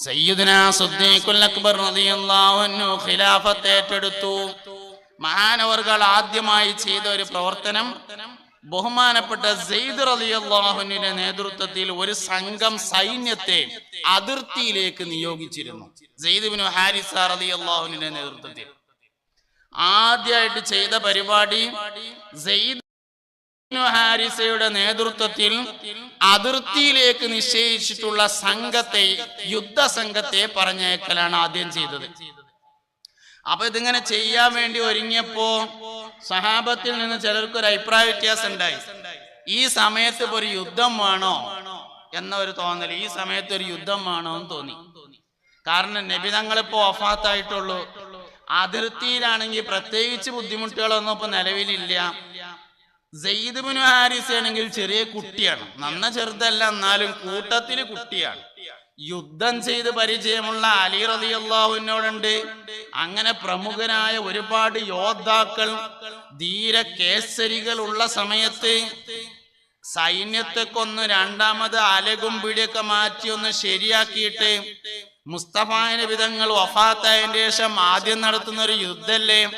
സയ്യിദുന അക്ബർ റളിയല്ലാഹു ഖിലാഫത്ത് ഏറ്റെടുത്തു മഹാനവർകൾ ആദ്യമായി ചെയ്ത ഒരു പ്രവർത്തനം ബഹുമാനപ്പെട്ട സെയ്ദ് റളിയല്ലാഹുവിന്റെ നേതൃത്വത്തിൽ ഒരു സംഘം സൈന്യത്തെ അതിർത്തിയിലേക്ക് നിയോഗിച്ചിരുന്നു. സെയ്ദ് ഹാരിസ റളിയല്ലാഹുവിന്റെ നേതൃത്വത്തിൽ. ആദ്യമായിട്ട് ചെയ്ത പരിപാടി സെയ്ദ് ഹാരിസയുടെ നേതൃത്വത്തിൽ അതിർത്തിയിലേക്ക് നിശ്ചയിച്ചിട്ടുള്ള സംഘത്തെ യുദ്ധ സംഘത്തെ പറഞ്ഞേക്കലാണ് ആദ്യം ചെയ്തത്. അപ്പൊ ഇതിങ്ങനെ ചെയ്യാൻ വേണ്ടി ഒരുങ്ങിയപ്പോ സഹാബത്തിൽ നിന്ന് ചിലർക്ക് ഒരു അഭിപ്രായ വ്യത്യാസം ഉണ്ടായി ഈ സമയത്ത് ഒരു യുദ്ധം വേണോ എന്ന ഒരു തോന്നൽ ഈ സമയത്ത് ഒരു യുദ്ധം വേണോ എന്ന് തോന്നി. കാരണം നബി തങ്ങളിപ്പോ ഒഫാത്തായിട്ടുള്ളൂ അതിർത്തിയിലാണെങ്കിൽ പ്രത്യേകിച്ച് ബുദ്ധിമുട്ടുകളൊന്നും ഇപ്പൊ നിലവിലില്ല. സെയ്ദ് ബിനു ഹാരിസ് ആണെങ്കിൽ ചെറിയ കുട്ടിയാണ്. നന്ന ചെറുതല്ല എന്നാലും കൂട്ടത്തിൽ കുട്ടിയാണ്. യുദ്ധം ചെയ്ത് പരിചയമുള്ള അലി റതിയല്ലാഹുവിനോടുണ്ട് അങ്ങനെ പ്രമുഖനായ ഒരുപാട് യോദ്ധാക്കൾ ധീര കേസരികൾ ഉള്ള സമയത്ത് സൈന്യത്തെ കൊന്ന് രണ്ടാമത് അലകും പിടിയൊക്കെ മാറ്റി ഒന്ന് ശരിയാക്കിയിട്ട് മുസ്തഫായ വിധങ്ങൾ വഫാത്തായതിന് ശേഷം ആദ്യം നടത്തുന്ന ഒരു യുദ്ധല്ലേ?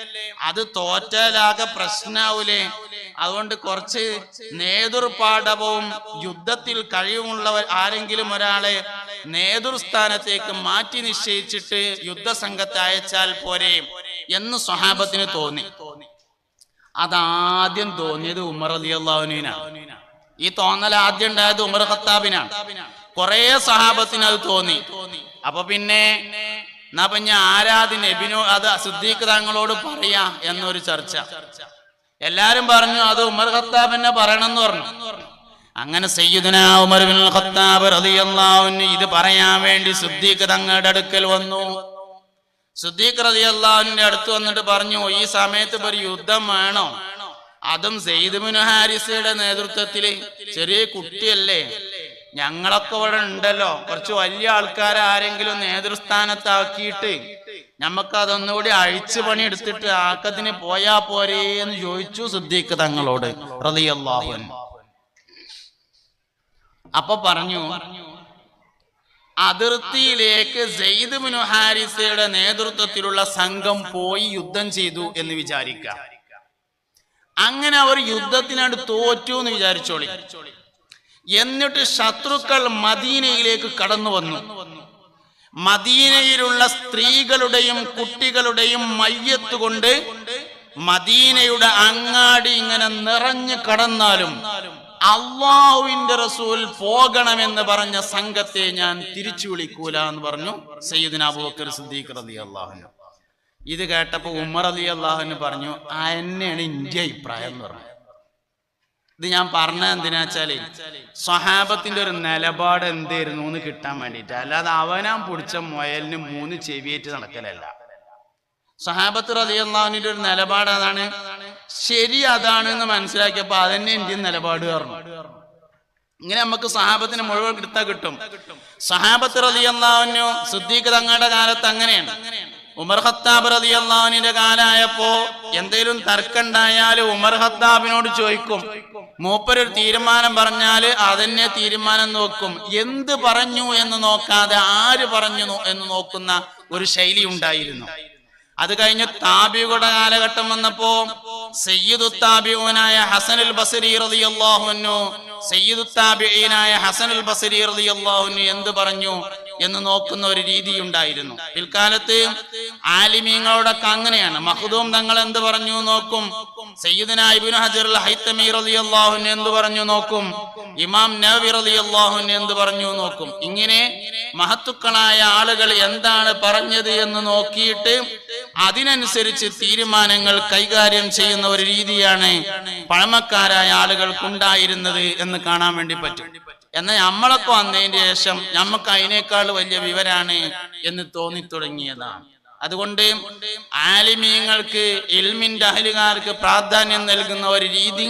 അത് തോറ്റാലാകെ പ്രശ്നാവൂലേ? അതുകൊണ്ട് കുറച്ച് നേതൃപാഠവും യുദ്ധത്തിൽ കഴിവുള്ളവർ ആരെങ്കിലും ഒരാളെ നേതൃസ്ഥാനത്തേക്ക് മാറ്റി നിശ്ചയിച്ചിട്ട് യുദ്ധസംഘത്തെ അയച്ചാൽ പോരെ എന്ന് സ്വഹാബത്തിന് തോന്നി. അതാദ്യം തോന്നിയത് ഉമർ അലി അള്ളാഹുനാണ് ഈ തോന്നൽ ആദ്യം ഉണ്ടായത് ഉമർ ഖത്താബിനാണ്. കുറെ സഹാബത്തിന് അത് തോന്നി. അപ്പൊ പിന്നെ എന്നാ പിന്നെ ആരാധി നബിനോ അത് സിദ്ദീഖ് തങ്ങളോട് പറയാ എന്നൊരു ചർച്ച. എല്ലാരും പറഞ്ഞു അത് ഉമർ ഖത്താബിനെ പറയണം എന്ന് പറഞ്ഞു. അങ്ങനെ സയ്യിദുന ഉമർ ബിൻ ഖത്താബ് റളിയല്ലാഹു അൻഹു ഇത് പറയാൻ വേണ്ടി സിദ്ദീഖ് തങ്ങളുടെ അടുക്കൽ വന്നു. സിദ്ദീഖ് റളിയല്ലാഹുവിന്റെ അടുത്ത് വന്നിട്ട് പറഞ്ഞു ഈ സമയത്ത് ഒരു യുദ്ധം വേണോ. അതും സെയ്ദ് ബിൻ ഹാരിസയുടെ നേതൃത്വത്തിൽ ചെറിയ കുട്ടിയല്ലേ. ഞങ്ങളൊക്കെ ഇവിടെ ഉണ്ടല്ലോ. കുറച്ച് വലിയ ആൾക്കാരെ ആരെങ്കിലും നേതൃസ്ഥാനത്താക്കിയിട്ട് നമുക്ക് അതൊന്നുകൂടി അഴിച്ചു പണി എടുത്തിട്ട് ആക്കത്തിന് പോയാ പോരേ എന്ന് ചോദിച്ചു സിദ്ദീഖ് തങ്ങളോട്. റളിയല്ലാഹു അൻഹു. അപ്പൊ പറഞ്ഞു അതിർത്തിയിലേക്ക് സെയ്ദ് ബിനു ഹാരിസയുടെ നേതൃത്വത്തിലുള്ള സംഘം പോയി യുദ്ധം ചെയ്തു എന്ന് വിചാരിക്കാം. അങ്ങനെ അവർ യുദ്ധത്തിനട് തോറ്റു എന്ന് വിചാരിച്ചോളി. എന്നിട്ട് ശത്രുക്കൾ മദീനയിലേക്ക് കടന്നു വന്നു. മദീനയിലുള്ള സ്ത്രീകളുടെയും കുട്ടികളുടെയും മയ്യത്ത് കൊണ്ട് മദീനയുടെ അങ്ങാടി ഇങ്ങനെ നിറഞ്ഞു കടന്നാലും അള്ളാഹുവിന്റെ റസൂൽ പോകണമെന്ന് പറഞ്ഞ സംഘത്തെ ഞാൻ തിരിച്ചു വിളിക്കൂല എന്ന് പറഞ്ഞു സയ്യിദിന അബൂബക്കർ സിദ്ദീഖ് റതി അള്ളാഹുനു ഇത് കേട്ടപ്പോ ഉമർ അലി അള്ളാഹുന് പറഞ്ഞു ആ എന്നെയാണ് ഇന്ത്യ അഭിപ്രായം എന്ന് പറഞ്ഞു. ഇത് ഞാൻ പറഞ്ഞ എന്തിനാ വെച്ചാൽ സ്വഹാബത്തിന്റെ ഒരു നിലപാട് എന്തായിരുന്നു എന്ന് കിട്ടാൻ വേണ്ടിയിട്ട്. അല്ലാതെ അവനാൻ പിടിച്ച മുയലിന് മൂന്ന് ചെവിയേറ്റ് നടക്കലല്ല. സഹാബത്ത് റതിയല്ലാവിന്റെ ഒരു നിലപാട് അതാണ്. ശരി അതാണ് എന്ന് മനസ്സിലാക്കിയപ്പോ അതന്നെ ഇന്ത്യൻ നിലപാട് പറഞ്ഞു. ഇങ്ങനെ നമുക്ക് സഹാബത്തിന് മുഴുവൻ എടുത്താൽ കിട്ടും. സഹാബത്ത് റതിയല്ലാവിനു സുദ്ദീഖ് തങ്ങളുടെ കാലത്ത് അങ്ങനെയാണ്. ഉമർ ഖത്താബ് കാലമായപ്പോ എന്തെങ്കിലും എന്തേലും തർക്കണ്ടായാൽ ഉമർ ഖത്താബിനോട് ചോദിക്കും. മൂപ്പരൊരു തീരുമാനം പറഞ്ഞാൽ അതന്നെ തീരുമാനം നോക്കും. എന്ത് പറഞ്ഞു എന്ന് നോക്കാതെ ആര് പറഞ്ഞു എന്ന് നോക്കുന്ന ഒരു ശൈലി ഉണ്ടായിരുന്നു. അത് കഴിഞ്ഞ് താബിയുടെ കാലഘട്ടം വന്നപ്പോ സയ്യിദു താബിഊനായ ഹസനുൽ ബസരി റളിയല്ലാഹു അൻഹു സയ്യിദു താബിഈനായ ഹസനുൽ ബസരി റളിയല്ലാഹു അൻഹു എന്ത് പറഞ്ഞു? എന്ന് നോക്കുന്ന ഒരു രീതി ഉണ്ടായിരുന്നു പിൽക്കാലത്ത് ആലിമീങ്ങളോടൊക്കെ അങ്ങനെയാണ്. മഹദൂം തങ്ങൾ എന്ത് പറഞ്ഞു നോക്കും? സയ്യിദുന അൻഹു എന്ത് പറഞ്ഞു നോക്കും? ഇമാം റളിയല്ലാഹു അൻഹു എന്ത് പറഞ്ഞു നോക്കും? ഇങ്ങനെ മഹത്തുക്കളായ ആളുകൾ എന്താണ് പറഞ്ഞത് എന്ന് നോക്കിയിട്ട് അതിനനുസരിച്ച് തീരുമാനങ്ങൾ കൈകാര്യം ചെയ്യുന്ന ഒരു രീതിയാണ് പഴമക്കാരായ ആളുകൾക്കുണ്ടായിരുന്നത് എന്ന് കാണാൻ വേണ്ടി പറ്റും. എന്നാൽ നമ്മളൊക്കെ വന്നതിന് ശേഷം നമുക്ക് അതിനേക്കാൾ വലിയ വിവരാണ് എന്ന് തോന്നി തുടങ്ങിയതാണ് അതുകൊണ്ട് ആലിമീങ്ങൾക്ക് ഇൽമിന്റെ അഹലുകാർക്ക് പ്രാധാന്യം നൽകുന്ന ഒരു രീതി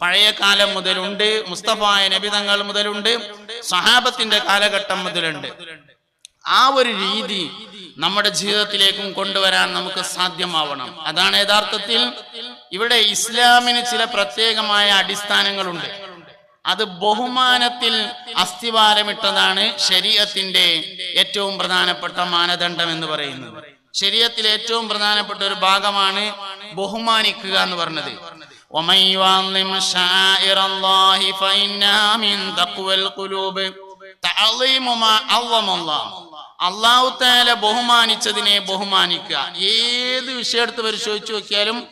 പഴയ കാലം മുതലുണ്ട് മുസ്തഫായ നബിതങ്ങൾ മുതലുണ്ട് സഹാബത്തിന്റെ കാലഘട്ടം മുതലുണ്ട്. ആ ഒരു രീതി നമ്മുടെ ജീവിതത്തിലേക്കും കൊണ്ടുവരാൻ നമുക്ക് സാധ്യമാവണം. അതാണ് യഥാർത്ഥത്തിൽ ഇവിടെ ഇസ്ലാമിന് ചില പ്രത്യേകമായ അടിസ്ഥാനങ്ങളുണ്ട്. അത് ബഹുമാനത്തിൽ അസ്ഥിവാരമിട്ടതാണ് ശരീരത്തിന്റെ ഏറ്റവും പ്രധാനപ്പെട്ട മാനദണ്ഡം എന്ന് പറയുന്നത്. ശരീരത്തിലെ ഏറ്റവും പ്രധാനപ്പെട്ട ഒരു ഭാഗമാണ് ബഹുമാനിക്കുക എന്ന് പറഞ്ഞത്. അള്ളാഹു താല ബഹുമാനിച്ചതിനെ ബഹുമാനിക്കുക. ഏത് വിഷയം എടുത്ത് പരിശോധിച്ചു നോക്കിയാലും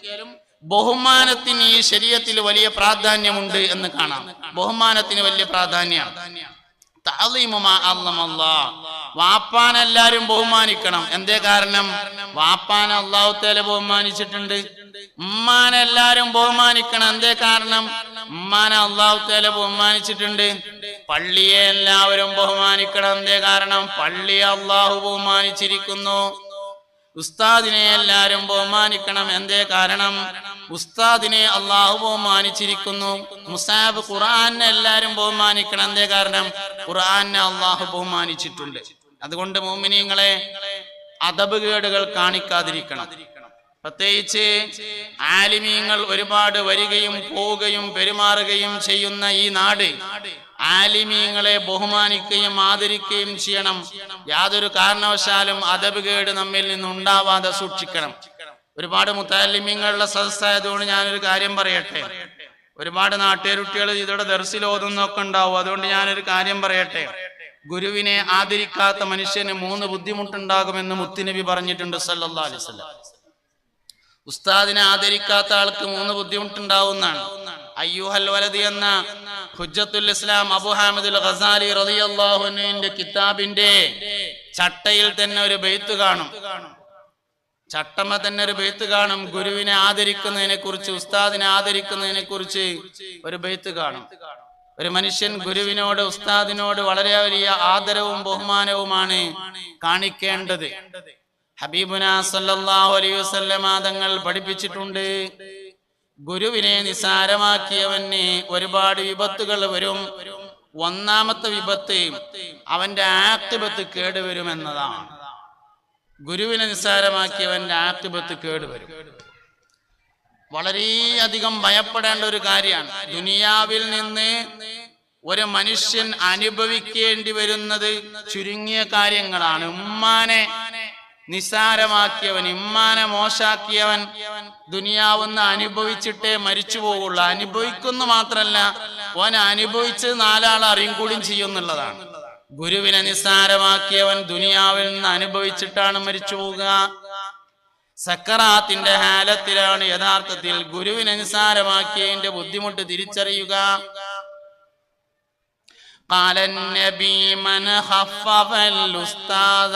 ബഹുമാനത്തിന് ഈ ശരീരത്തിൽ വലിയ പ്രാധാന്യമുണ്ട് എന്ന് കാണാം. ബഹുമാനത്തിന് വലിയ പ്രാധാന്യമാണ് വാപ്പാനെല്ലാരും ബഹുമാനിക്കണം. എന്തേ കാരണം? വാപ്പാൻ അള്ളാഹുത്തേല ബഹുമാനിച്ചിട്ടുണ്ട്. ഉമ്മാനെ എല്ലാരും ബഹുമാനിക്കണം. എന്തേ കാരണം? ഉമ്മാനെ അള്ളാഹുത്തേല ബഹുമാനിച്ചിട്ടുണ്ട്. പള്ളിയെ എല്ലാവരും ബഹുമാനിക്കണം. എന്തേ കാരണം? പള്ളിയെ അള്ളാഹു ബഹുമാനിച്ചിരിക്കുന്നു. ഉസ്താദിനെ എല്ലാരും ബഹുമാനിക്കണം. എന്തേ കാരണം? ഉസ്താദിനെ അള്ളാഹു ബഹുമാനിച്ചിരിക്കുന്നു. മുസാബ് ഖുർആാനെ എല്ലാരും ബഹുമാനിക്കണം. എന്തേ കാരണം? ഖുർആനെ അള്ളാഹു ബഹുമാനിച്ചിട്ടുണ്ട്. അതുകൊണ്ട് മോമിനിയങ്ങളെ അതബ് കേടുകൾ കാണിക്കാതിരിക്കണം. പ്രത്യേകിച്ച് ആലിമീങ്ങൾ ഒരുപാട് വരികയും പോവുകയും പെരുമാറുകയും ചെയ്യുന്ന ഈ നാട് ആലിമീങ്ങളെ ബഹുമാനിക്കുകയും ആദരിക്കുകയും ചെയ്യണം. യാതൊരു കാരണവശാലും അദബ് കേട് നമ്മിൽ നിന്ന് ഉണ്ടാവാതെ സൂക്ഷിക്കണം. ഒരുപാട് മുത്താലിമീങ്ങളുടെ സദസ്സായതുകൊണ്ട് ഞാനൊരു കാര്യം പറയട്ടെ. ഒരുപാട് നാട്ടുകാരുട്ടികൾ ഇതോടെ ദർശിൽ ഓതുന്നൊക്കെ ഉണ്ടാവും. അതുകൊണ്ട് ഞാനൊരു കാര്യം പറയട്ടെ. ഗുരുവിനെ ആദരിക്കാത്ത മനുഷ്യന് മൂന്ന് ബുദ്ധിമുട്ടുണ്ടാകുമെന്ന് മുത്തുനബി പറഞ്ഞിട്ടുണ്ട് സല്ലല്ലാഹു അലൈഹി വസല്ലം. ഉസ്താദിനെ ആദരിക്കാത്ത ആൾക്ക് മൂന്ന് ബുദ്ധിമുട്ടുണ്ടാവുന്നതാണ്. അയ്യൂഹൽ വലതി എന്ന ഹുജ്ജത്തുൽ ഇസ്ലാം അബു ഹാമിദുൽ ഖസാലി റളിയല്ലാഹുവിന്റെ കിതാബിന്റെ ചട്ടയിൽ തന്നെ ഒരു ബെയ്ത്ത് കാണും. ചട്ടമ്മ തന്നെ ഒരു ബെയ്ത്ത് കാണും. ഗുരുവിനെ ആദരിക്കുന്നതിനെ കുറിച്ച് ഉസ്താദിനെ ആദരിക്കുന്നതിനെ കുറിച്ച് ഒരു ബെയ്ത്ത് കാണും. ഒരു മനുഷ്യൻ ഗുരുവിനോട് ഉസ്താദിനോട് വളരെ വലിയ ആദരവും ബഹുമാനവുമാണ് കാണിക്കേണ്ടത്. ഹബീബുന സല്ലല്ലാഹു അലൈഹി വസല്ലമ തങ്ങൾ പഠിപ്പിച്ചിട്ടുണ്ട്. ഗുരുവിനെ നിസാരമാക്കിയവനെ ഒരുപാട് വിപത്തുകൾ വരും. ഒന്നാമത്തെ വിപത്ത് അവന്റെ ആക്തിപത്ത് കേടുവരും എന്നതാണ് ഗുരുവിനെ നിസ്സാരമാക്കിയവന്റെ ആക്തിപത്ത് കേടുവരും. വളരെയധികം ഭയപ്പെടേണ്ട ഒരു കാര്യമാണ്. ദുനിയാവിൽ നിന്ന് ഒരു മനുഷ്യൻ അനുഭവിക്കേണ്ടി വരുന്നത് ചുരുങ്ങിയ കാര്യങ്ങളാണ്. ഉമ്മാനെ നിസാരമാക്കിയവൻ ഇമ്മാനെ മോശാക്കിയവൻ ദുനിയാവെന്ന് അനുഭവിച്ചിട്ടേ മരിച്ചു പോകുള്ളൂ അനുഭവിക്കുന്നു മാത്രല്ല ഓൻ അനുഭവിച്ച് നാലാൾ അറിയും കൂടിയും ചെയ്യുന്നുള്ളതാണ് ഗുരുവിനെ നിസ്സാരമാക്കിയവൻ ദുനിയാവിൽ നിന്ന് അനുഭവിച്ചിട്ടാണ് മരിച്ചു പോവുക സക്കറാത്തിന്റെ ഹാലത്തിലാണ് യഥാർത്ഥത്തിൽ ഗുരുവിനെ നിസ്സാരമാക്കിയതിന്റെ ബുദ്ധിമുട്ട് തിരിച്ചറിയുക قال النبي من خفف الأستاذ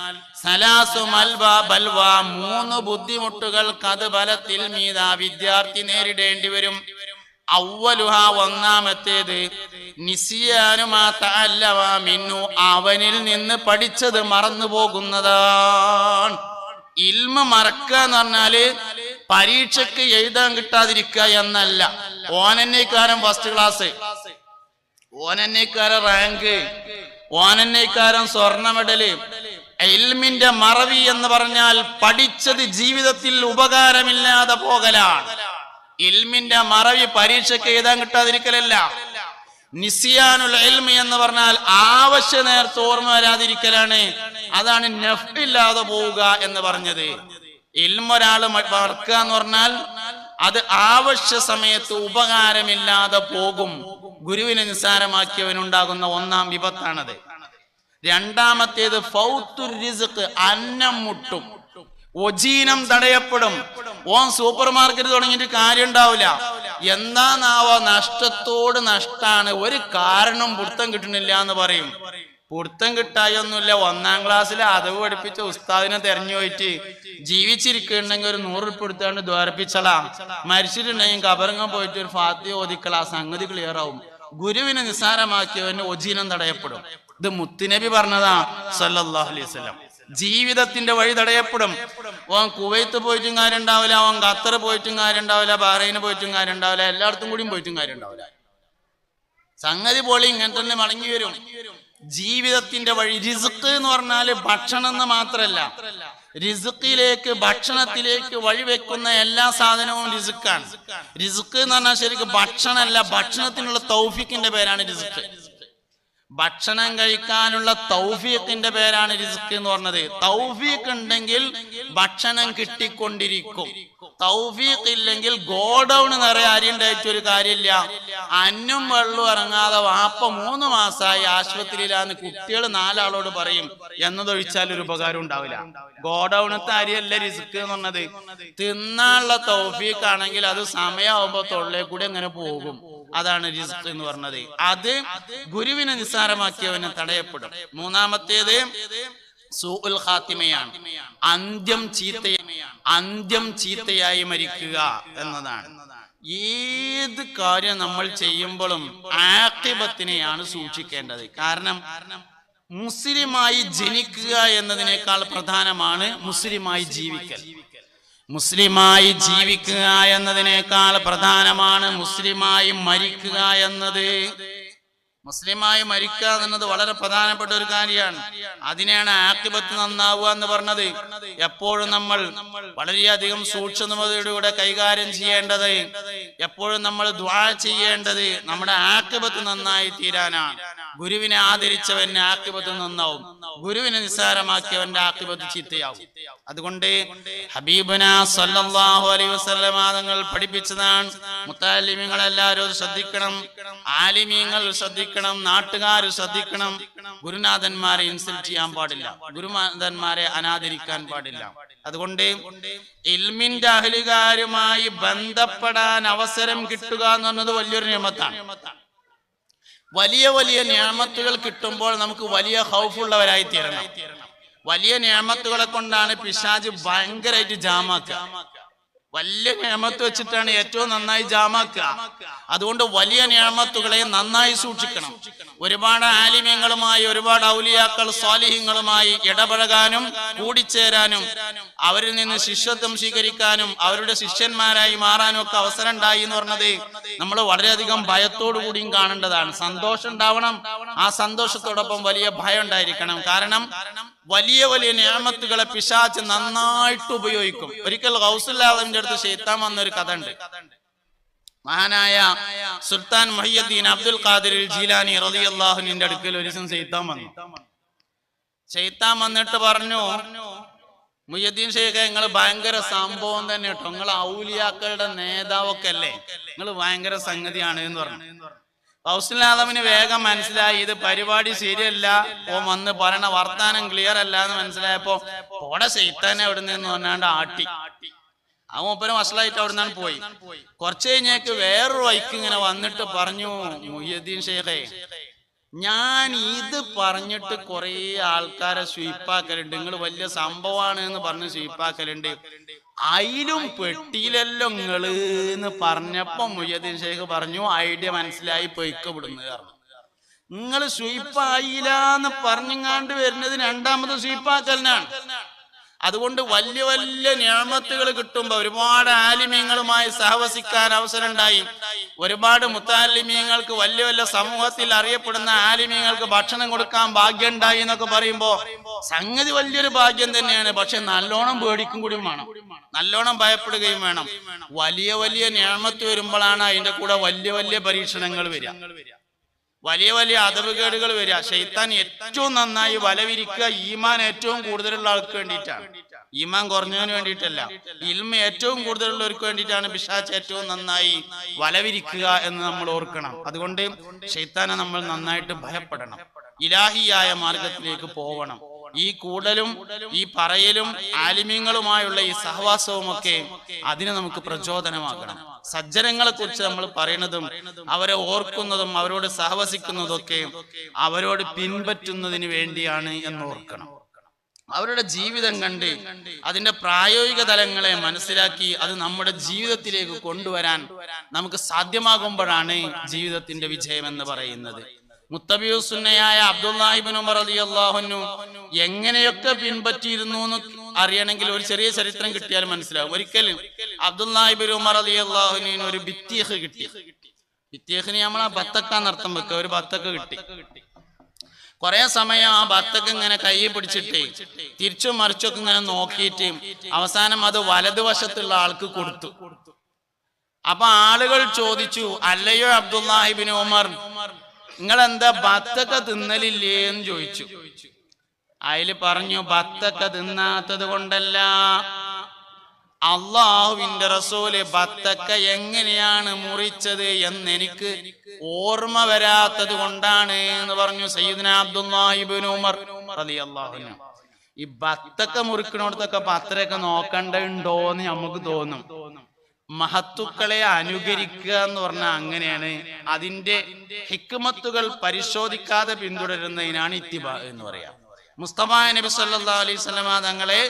മൂന്ന് ബുദ്ധിമുട്ടുകൾ കത് ബലത്തിൽ മീത വിദ്യാർത്ഥി നേരിടേണ്ടി വരും. ഔവലുഹ ഒന്നാമത്തേത് മിന്നു അവനിൽ നിന്ന് പഠിച്ചത് മറന്നു പോകുന്നതാണ് ഇൽമ മറക്കുക എന്ന് പറഞ്ഞാൽ പരീക്ഷക്ക് എഴുതാൻ കിട്ടാതിരിക്കുക എന്നല്ല. ഓനന്നേക്കാരൻ ഫസ്റ്റ് ക്ലാസ് ഓനന്നേക്കാരൻ റാങ്ക് ഓനന്നേക്കാരൻ സ്വർണ മെഡൽ ഇൽമിന്റെ മറവി എന്ന് പറഞ്ഞാൽ പഠിച്ചത് ജീവിതത്തിൽ ഉപകാരമില്ലാതെ പോകലാണ്. ഇൽമിന്റെ മറവി പരീക്ഷയ്ക്ക് എഴുതാൻ കിട്ടാതിരിക്കലല്ല. നിസിയാനുൽ എൽമി എന്ന് പറഞ്ഞാൽ ആവശ്യ നേരത്തെ ഓർമ്മ വരാതിരിക്കലാണ്. അതാണ് നഫില്ലാതെ പോവുക എന്ന് പറഞ്ഞത്. ഇൽമൊരാൾ വളർക്കുക എന്ന് പറഞ്ഞാൽ അത് ആവശ്യ സമയത്ത് ഉപകാരമില്ലാതെ പോകും. ഗുരുവിനെ നിസ്സാരമാക്കിയവനുണ്ടാകുന്ന ഒന്നാം വിപത്താണത്. രണ്ടാമത്തേത് അന്നം മുട്ടും. ഒജീനം തടയപ്പെടും. ഓൻ സൂപ്പർ മാർക്കറ്റ് തുടങ്ങിയിട്ട് കാര്യം ഉണ്ടാവില്ല എന്താന്നാവോ നഷ്ടത്തോട് നഷ്ടാണ്. ഒരു കാരണം പുടുത്തം കിട്ടണില്ല എന്ന് പറയും. പുടുത്തം കിട്ടായൊന്നുമില്ല. ഒന്നാം ക്ലാസ്സിലെ അതവ് പഠിപ്പിച്ച ഉസ്താദിനെ തെരഞ്ഞു പോയിട്ട് ജീവിച്ചിരിക്കുന്നുണ്ടെങ്കിൽ ഒരു നൂറ് ഉറുപ്പ് എടുത്താണ്ട് ദ്വാരപ്പിച്ചളാം. മരിച്ചിട്ടുണ്ടെങ്കിൽ കബറങ്ങം പോയിട്ട് ഒരു ഫാത്തി ഓദിക്കളാ സംഗതി ക്ലിയർ ആവും. ഗുരുവിനെ നിസ്സാരമാക്കിയവന് ഒജീനം തടയപ്പെടും. ഇത് മുത്തുനബി പറഞ്ഞതാ സല്ലല്ലാഹു അലൈഹി വസല്ലം. ജീവിതത്തിന്റെ വഴി തടയപ്പെടും. ഓൻ കുവൈത്ത് പോയിട്ടും കാര്യം ഉണ്ടാവില്ല ഓൻ ഖത്തർ പോയിട്ടും കാര്യം ഉണ്ടാവില്ല ബഹ്റൈന് പോയിട്ടും കാര്യം ഉണ്ടാവില്ല എല്ലായിടത്തും കൂടിയും പോയിട്ടും കാര്യം ഉണ്ടാവില്ല സംഗതി പോളി ഇങ്ങനെ തന്നെ മടങ്ങി വരും. ജീവിതത്തിന്റെ വഴി റിസുക്ക് എന്ന് പറഞ്ഞാൽ ഭക്ഷണം എന്ന് മാത്രല്ല. റിസുക്കിലേക്ക് ഭക്ഷണത്തിലേക്ക് വഴി വെക്കുന്ന എല്ലാ സാധനവും റിസുക്കാണ്. റിസുക്ക് എന്ന് പറഞ്ഞാൽ ശരിക്കും ഭക്ഷണമല്ല ഭക്ഷണത്തിനുള്ള തൗഫിക്കിന്റെ പേരാണ് റിസുക്ക്. ഭക്ഷണം കഴിക്കാനുള്ള തൗഫീഖിന്റെ പേരാണ് റിസ്ക് എന്ന് പറഞ്ഞത്. തൗഫീഖ് ഉണ്ടെങ്കിൽ ഭക്ഷണം കിട്ടിക്കൊണ്ടിരിക്കും. തൗഫീഖ് ഇല്ലെങ്കിൽ ഗോഡൗൺ നിറയെ അരി ഉണ്ടായിട്ട് ഒരു കാര്യമില്ല. അന്നും വെള്ളവും ഇറങ്ങാതെ വാപ്പ മൂന്ന് മാസമായി ആശുപത്രിയിലാന്ന് കുട്ടികൾ നാലാളോട് പറയും എന്നതൊഴിച്ചാൽ ഒരു ഉപകാരം ഉണ്ടാവില്ല. ഗോഡൌണത്തെ അരിയല്ല റിസ്ക് എന്ന് പറഞ്ഞത്. തിന്നാനുള്ള തൗഫീഖ് ആണെങ്കിൽ അത് സമയമാകുമ്പോ തൊള്ളേ കൂടി അങ്ങനെ പോകും. അതാണ് റിസ്ക് എന്ന് പറഞ്ഞത്. അത് ഗുരുവിനെ നിസ്സാരമാക്കിയവന് തടയപ്പെടും. മൂന്നാമത്തേത് സൂഉൽ ഖാത്തിമയാണ്. അന്ത്യം ചീത്ത അന്ത്യം ചീത്തയായി മരിക്കുക എന്നതാണ്. ഏത് കാര്യം നമ്മൾ ചെയ്യുമ്പോഴും ആക്കിബത്തിനെയാണ് സൂക്ഷിക്കേണ്ടത്. കാരണം മുസ്ലിമായി ജനിക്കുക എന്നതിനേക്കാൾ പ്രധാനമാണ് മുസ്ലിമായി ജീവിക്കൽ. മുസ്ലിമായി ജീവിക്കുക എന്നതിനേക്കാൾ പ്രധാനമാണ് മുസ്ലിമായി മരിക്കുക എന്നത്. മുസ്ലിമായി മരിക്കുക എന്നത് വളരെ പ്രധാനപ്പെട്ട ഒരു കാര്യമാണ്. അതിനെയാണ് ആക്തിപത്ത് നന്നാവുക എന്ന് പറഞ്ഞത്. എപ്പോഴും നമ്മൾ വളരെയധികം സൂക്ഷ്മതയോടെ കൈകാര്യം ചെയ്യേണ്ടത് എപ്പോഴും നമ്മൾ ദ്വാ ചെയ്യേണ്ടത് നമ്മുടെ ആക്തിപത്ത് നന്നായി തീരാനാണ്. ഗുരുവിനെ ആദരിച്ചവന്റെ ആക്കിബത്ത് നന്നാവും. ഗുരുവിനെ നിസ്സാരമാക്കിയവന്റെ ആക്കിബത്ത് ചീത്തയാവും. അതുകൊണ്ട് ഹബീബന സല്ലല്ലാഹു അലൈഹി വസല്ലമ തങ്ങൾ പഠിപ്പിച്ചതാണ് മുത്താലിമിങ്ങൾ എല്ലാവരും ശ്രദ്ധിക്കണം ആലിമീങ്ങൾ ശ്രദ്ധിക്കണം നാട്ടുകാർ ശ്രദ്ധിക്കണം. ഗുരുനാഥന്മാരെ ഇൻസൾട്ട് ചെയ്യാൻ പാടില്ല. ഗുരുനാഥന്മാരെ അനാദരിക്കാൻ പാടില്ല. അതുകൊണ്ട് ഇൽമിന്റെ അഹലുകാരുമായി ബന്ധപ്പെടാൻ അവസരം കിട്ടുക എന്ന് പറഞ്ഞത് വലിയൊരു നിയമത്താണ്. വലിയ വലിയ നിയമത്തുകൾ കിട്ടുമ്പോൾ നമുക്ക് വലിയ ഹൗഫുള്ളവരായി തീരണം. വലിയ നിയമത്തുകളെ കൊണ്ടാണ് പിശാജ് ഭയങ്കരമായിട്ട് ജാമാക്കുക. വലിയ നിയമത്ത് വെച്ചിട്ടാണ് ഏറ്റവും നന്നായി ജാമാക്കുക. അതുകൊണ്ട് വലിയ നിയമത്തുകളെ നന്നായി സൂക്ഷിക്കണം. ഒരുപാട് ആലിമ്യങ്ങളുമായി ഒരുപാട് ഔലിയാക്കൾ സ്വാലിഹ്യങ്ങളുമായി ഇടപഴകാനും കൂടിച്ചേരാനും അവരിൽ നിന്ന് ശിഷ്യത്വം സ്വീകരിക്കാനും അവരുടെ ശിഷ്യന്മാരായി മാറാനും ഒക്കെ അവസരം ഉണ്ടായി എന്ന് പറഞ്ഞത് നമ്മൾ വളരെയധികം ഭയത്തോടു കൂടിയും കാണേണ്ടതാണ്. സന്തോഷം ഉണ്ടാവണം. ആ സന്തോഷത്തോടൊപ്പം വലിയ ഭയം ഉണ്ടായിരിക്കണം. കാരണം വലിയ വലിയ നിയമത്തുകളെ പിശാച്ച് നന്നായിട്ട് ഉപയോഗിക്കും. ഒരിക്കൽ ഗൗസുല്ലാവിന്റെ അടുത്ത് ഷെയ്ത്താൻ വന്നൊരു കഥ ഉണ്ട് മഹാനായ Sultan Mohiyuddin Abdul Qadir Jilani റതി അള്ളാഹുനിന്റെ അടുക്കൽ ഒരു ദിവസം ഷെയ്ത്താൻ വന്നു. ഷെയ്ത്താൻ വന്നിട്ട് പറഞ്ഞു മുയ്യദ്ദീൻ ഷെയ്ഖ നിങ്ങൾ ഭയങ്കര സംഭവം തന്നെ കേട്ടോ. നിങ്ങൾ ഔലിയാക്കളുടെ നേതാവൊക്കെ അല്ലേ? നിങ്ങൾ ഭയങ്കര സംഗതിയാണ് എന്ന് പറഞ്ഞു. കൗസലാദമിന് വേഗം മനസ്സിലായി ഇത് പരിപാടി ശരിയല്ല. ഓ വന്ന് പറയണ വർത്താനം ക്ലിയർ അല്ല എന്ന് മനസ്സിലായപ്പോ പോടെ സെയ്ത്താനെ അവിടെ നിന്ന് പറഞ്ഞാണ്ട് ആട്ടി. ആ മൂപ്പനും വഷളായിട്ട് അവിടെ നിന്നാണ് പോയി. കുറച്ച് കഴിഞ്ഞേക്ക് വേറൊരു വൈക്ക് ഇങ്ങനെ വന്നിട്ട് പറഞ്ഞു മുഹിയുദ്ദീൻ ഷെയ്ഖേ ഞാൻ ഇത് പറഞ്ഞിട്ട് കുറേ ആൾക്കാരെ സ്വീപ്പാക്കലുണ്ട്. നിങ്ങൾ വലിയ സംഭവമാണ് എന്ന് പറഞ്ഞ് സ്വീപ്പാക്കലുണ്ട്. അയിലും പെട്ടിയിലല്ലോ നിങ്ങൾ എന്ന് പറഞ്ഞപ്പോ മുയ്യദ്ദീൻ ഷെയ്ഖ് പറഞ്ഞു ഐഡിയ മനസ്സിലായി പൊയ്ക്കപ്പെടുന്നു പറഞ്ഞു. നിങ്ങൾ സ്വീപ്പായില്ല എന്ന് പറഞ്ഞിങ്ങാണ്ട് വരുന്നത് രണ്ടാമത് സ്വീപ്പാക്കലിനാണ്. അതുകൊണ്ട് വലിയ വലിയ ഞാമത്തുകൾ കിട്ടുമ്പോ ഒരുപാട് ആലിമ്യങ്ങളുമായി സഹവസിക്കാൻ അവസരം ഉണ്ടായി. ഒരുപാട് മുത്താലിമീങ്ങൾക്ക് വലിയ വലിയ സമൂഹത്തിൽ അറിയപ്പെടുന്ന ആലിമീങ്ങൾക്ക് ഭക്ഷണം കൊടുക്കാൻ ഭാഗ്യം ഉണ്ടായി എന്നൊക്കെ പറയുമ്പോ സംഗതി വലിയൊരു ഭാഗ്യം തന്നെയാണ്. പക്ഷെ നല്ലോണം പേടിക്കും കൂടി വേണം. നല്ലോണം ഭയപ്പെടുകയും വേണം. വലിയ വലിയ ഞാമത്ത് വരുമ്പോഴാണ് അതിന്റെ കൂടെ വലിയ വലിയ പരീക്ഷണങ്ങൾ വരിക. വലിയ വലിയ അതവുകേടുകൾ വരിക. ഷെയ്ത്താൻ ഏറ്റവും നന്നായി വലവിരിക്കുക ഈമാൻ ഏറ്റവും കൂടുതലുള്ള ആൾക്ക് വേണ്ടിയിട്ടാണ്. ഈമാൻ കുറഞ്ഞവന് വേണ്ടിയിട്ടല്ല. ഇൽമ ഏറ്റവും കൂടുതലുള്ളവർക്ക് വേണ്ടിയിട്ടാണ് പിശാച്ച് ഏറ്റവും നന്നായി വലവിരിക്കുക എന്ന് നമ്മൾ ഓർക്കണം. അതുകൊണ്ട് ശൈത്താനെ നമ്മൾ നന്നായിട്ട് ഭയപ്പെടണം. ഇലാഹിയായ മാർഗത്തിലേക്ക് പോവണം. ഈ കൂടലും ഈ പറയലും ആലിമ്യങ്ങളുമായുള്ള ഈ സഹവാസവും ഒക്കെ അതിന് നമുക്ക് പ്രചോദനമാകണം സജ്ജനങ്ങളെ കുറിച്ച് നമ്മൾ പറയുന്നതും അവരെ ഓർക്കുന്നതും അവരോട് സഹവസിക്കുന്നതൊക്കെ അവരോട് പിൻപറ്റുന്നതിന് വേണ്ടിയാണ് എന്ന് ഓർക്കണം. അവരുടെ ജീവിതം കണ്ട് അതിന്റെ പ്രായോഗിക തലങ്ങളെ മനസ്സിലാക്കി അത് നമ്മുടെ ജീവിതത്തിലേക്ക് കൊണ്ടുവരാൻ നമുക്ക് സാധ്യമാകുമ്പോഴാണ് ജീവിതത്തിന്റെ വിജയം എന്ന് പറയുന്നത് മുത്തബിയുസുന്നയായ അബ്ദുല്ലാഹിബിൻ ഉമർ എങ്ങനെയൊക്കെ പിൻപറ്റിയിരുന്നു എന്ന് അറിയണമെങ്കിൽ ഒരു ചെറിയ ചരിത്രം കിട്ടിയാൽ മനസ്സിലാവും. ഒരിക്കലും അബ്ദുല്ലാഹിബിൻ ഉമർ അലി അള്ളാഹുനു ഒരു ഭിത്തിയഹ് കിട്ടി. ഭിത്തിയഹിന് നമ്മൾ ആ ബത്തക്ക നർത്തം വെക്കുക. ഒരു ബത്തക്ക കിട്ടി. കുറെ സമയം ആ ഭർത്തക്ക് ഇങ്ങനെ കൈ പിടിച്ചിട്ട് തിരിച്ചും മറിച്ചൊക്കെ ഇങ്ങനെ നോക്കിയിട്ട് അവസാനം അത് വലതുവശത്തുള്ള ആൾക്ക് കൊടുത്തു. അപ്പൊ ആളുകൾ ചോദിച്ചു അല്ലയോ അബ്ദുല്ലാഹിബിൻ ഉമർ നിങ്ങൾ എന്താ ബത്തക്ക തിന്നലില്ലേ? എന്ന് ചോദിച്ചു. അതിൽ പറഞ്ഞു ബത്തക്ക തിന്നാത്തത് കൊണ്ടല്ല. അള്ളാഹുവിന്റെ റസൂൽ ബത്തക്ക എങ്ങനെയാണ് മുറിച്ചത് എന്ന് എനിക്ക് ഓർമ്മ വരാത്തത് കൊണ്ടാണ് എന്ന് പറഞ്ഞു സയ്യിദ്ന അബ്ദുല്ലാഹിബിൻ ഉമർ ഈ ബത്തക്ക മുറിക്കണോടത്തൊക്കെ പത്രയൊക്കെ നോക്കണ്ടുണ്ടോ എന്ന് നമുക്ക് തോന്നും. മഹത്തുക്കളെ അനുകരിക്കുക എന്ന് പറഞ്ഞാൽ അങ്ങനെയാണ്. അതിന്റെ ഹിക്മത്തുകൾ പരിശോധിക്കാതെ പിന്തുടരുന്നതിനാണ് ഇത്തിബ എന്ന് പറയാം. മുസ്തഫ നബി സല്ലാ അലൈഹി സ്വലമ തങ്ങളെ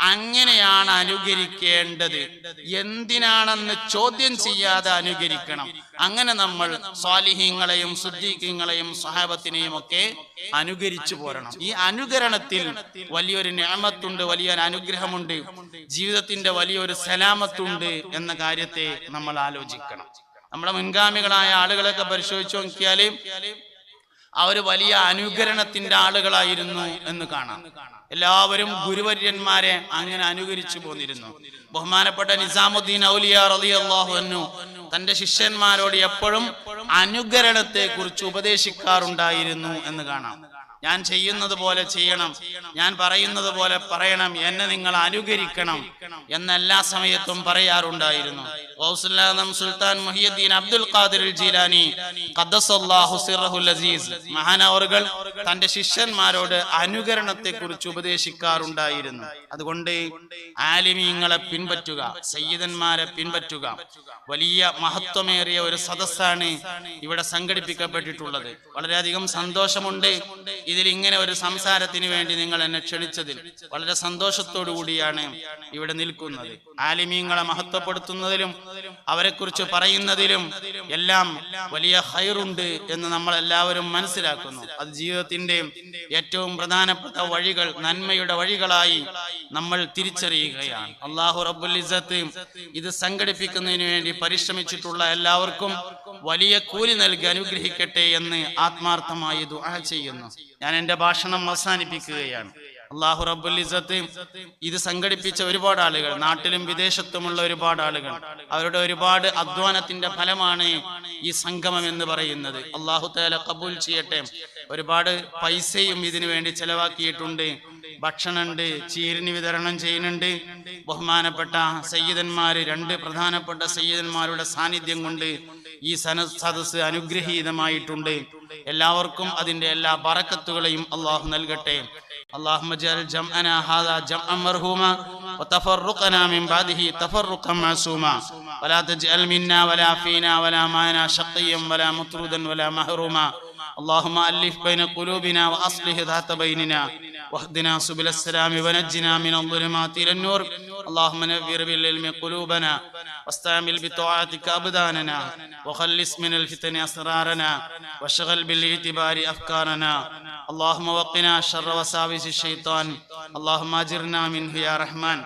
അങ്ങനെയാണ് അനുകരിക്കേണ്ടത്. എന്തിനാണെന്ന് ചോദ്യം ചെയ്യാതെ അനുകരിക്കണം. അങ്ങനെ നമ്മൾ സ്വാലിഹീങ്ങളെയും സിദ്ദീഖീങ്ങളെയും സഹാബത്തിനെയും ഒക്കെ അനുകരിച്ചു പോരണം. ഈ അനുകരണത്തിൽ വലിയൊരു ഞാമത്തുണ്ട് വലിയൊരു അനുഗ്രഹമുണ്ട്. ജീവിതത്തിന്റെ വലിയൊരു സലാമത്തുണ്ട് എന്ന കാര്യത്തെ നമ്മൾ ആലോചിക്കണം. നമ്മുടെ മുൻഗാമികളായ ആളുകളൊക്കെ പരിശോധിച്ചു നോക്കിയാൽ അവർ വലിയ അനുകരണത്തിന്റെ ആളുകളായിരുന്നു എന്ന് കാണാം. എല്ലാവരും ഗുരുവര്യന്മാരെ അങ്ങനെ അനുകരിച്ചു പോന്നിരുന്നു. ബഹുമാനപ്പെട്ട നിസാമുദ്ദീൻ ഔലിയ റളിയല്ലാഹു അൻഹു തന്റെ ശിഷ്യന്മാരോട് എപ്പോഴും അനുകരണത്തെ കുറിച്ച് ഉപദേശിക്കാറുണ്ടായിരുന്നു എന്ന് കാണാം. ഞാൻ ചെയ്യുന്നത് പോലെ ചെയ്യണം. ഞാൻ പറയുന്നത് പോലെ പറയണം. എന്നെ നിങ്ങൾ അനുകരിക്കണം എന്നെല്ലാ സമയത്തും പറയാറുണ്ടായിരുന്നു. Sultan Muhiyuddin Abdul Qadir Jilani Azeez മഹാനവറുകൾ തന്റെ ശിഷ്യന്മാരോട് അനുകരണത്തെ കുറിച്ച് ഉപദേശിക്കാറുണ്ടായിരുന്നു. അതുകൊണ്ട് ആലിമീങ്ങളെ പിൻപറ്റുക സയ്യിദന്മാരെ പിൻപറ്റുക വലിയ മഹത്വമേറിയ ഒരു സദസ്സാണ് ഇവിടെ സംഘടിപ്പിക്കപ്പെട്ടിട്ടുള്ളത്. വളരെയധികം സന്തോഷമുണ്ട്. ഇതിൽ ഇങ്ങനെ ഒരു സംസാരത്തിന് വേണ്ടി നിങ്ങൾ എന്നെ ക്ഷണിച്ചതിൽ വളരെ സന്തോഷത്തോടു കൂടിയാണ് ഇവിടെ നിൽക്കുന്നത്. ആലിമീങ്ങളെ മഹത്വപ്പെടുത്തുന്നതിലും അവരെ കുറിച്ച് പറയുന്നതിലും എല്ലാം വലിയ ഹൈറുണ്ട് എന്ന് നമ്മൾ എല്ലാവരും മനസ്സിലാക്കുന്നു. അത് ജീവിതത്തിന്റെ ഏറ്റവും പ്രധാനപ്പെട്ട വഴികൾ നന്മയുടെ വഴികളായി നമ്മൾ തിരിച്ചറിയുകയാണ്. അള്ളാഹു റബ്ബുൽ ഇത് സംഘടിപ്പിക്കുന്നതിന് വേണ്ടി പരിശ്രമിച്ചിട്ടുള്ള എല്ലാവർക്കും വലിയ കൂലി നൽകി അനുഗ്രഹിക്കട്ടെ എന്ന് ആത്മാർത്ഥമായി ദുആ ചെയ്യുന്നു. ഞാൻ എന്റെ ഭാഷണം അവസാനിപ്പിക്കുകയാണ്. അള്ളാഹു റബ്ബുൽ ഇത് സംഘടിപ്പിച്ച ഒരുപാട് ആളുകൾ നാട്ടിലും വിദേശത്തുമുള്ള ഒരുപാട് ആളുകൾ അവരുടെ ഒരുപാട് അധ്വാനത്തിന്റെ ഫലമാണ് ഈ സംഗമം എന്ന് പറയുന്നത്. അള്ളാഹു തേല കബൂൽ ചെയ്യട്ടെ. ഒരുപാട് പൈസയും ഇതിനു വേണ്ടി ചെലവാക്കിയിട്ടുണ്ട്. ഭക്ഷണമുണ്ട് ചീരിന് വിതരണം ചെയ്യുന്നുണ്ട് ബഹുമാനപ്പെട്ട സയ്യിദന്മാര് രണ്ട് പ്രധാനപ്പെട്ട സയ്യിദന്മാരുടെ സാന്നിധ്യം കൊണ്ട് ഈ സന സദസ് അനുഗ്രഹീതമായിട്ടുണ്ട് എല്ലാവർക്കും അതിന്റെ എല്ലാ ബറക്കത്തുകളെയും അള്ളാഹു നൽകട്ടെ اللهم اجعل جمعنا هذا جمعا مرحوما وتفرقنا من بعده تفرقا معصوما ولا تجعل منا ولا فينا ولا معنا شقيا ولا مطردا ولا محروما اللهم ألف بين قلوبنا وأصلح ذات بيننا واهدنا سبل السلام ونجنا من الظلمات إلى النور. اللهم نذر بالعلم قلوبنا واستعمل بطاعتك أبداننا وخلص من الفتن أسرارنا واشغل بالإعتبار أفكارنا. اللهم وقنا شر وساوس الشيطان. اللهم أجرنا منه يا رحمن.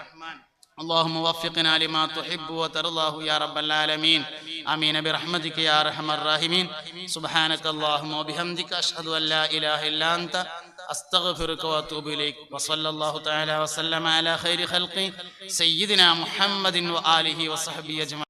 اللهم وفقنا لما تحب وترضاه يا رب العالمين. امين برحمتك يا ارحم الراحمين سبحانك اللهم وبحمدك اشهد ان لا اله الا انت استغفرك واتوب اليك وصلى الله تعالى وسلم على خير خلقه سيدنا محمد واله وصحبه اجمعين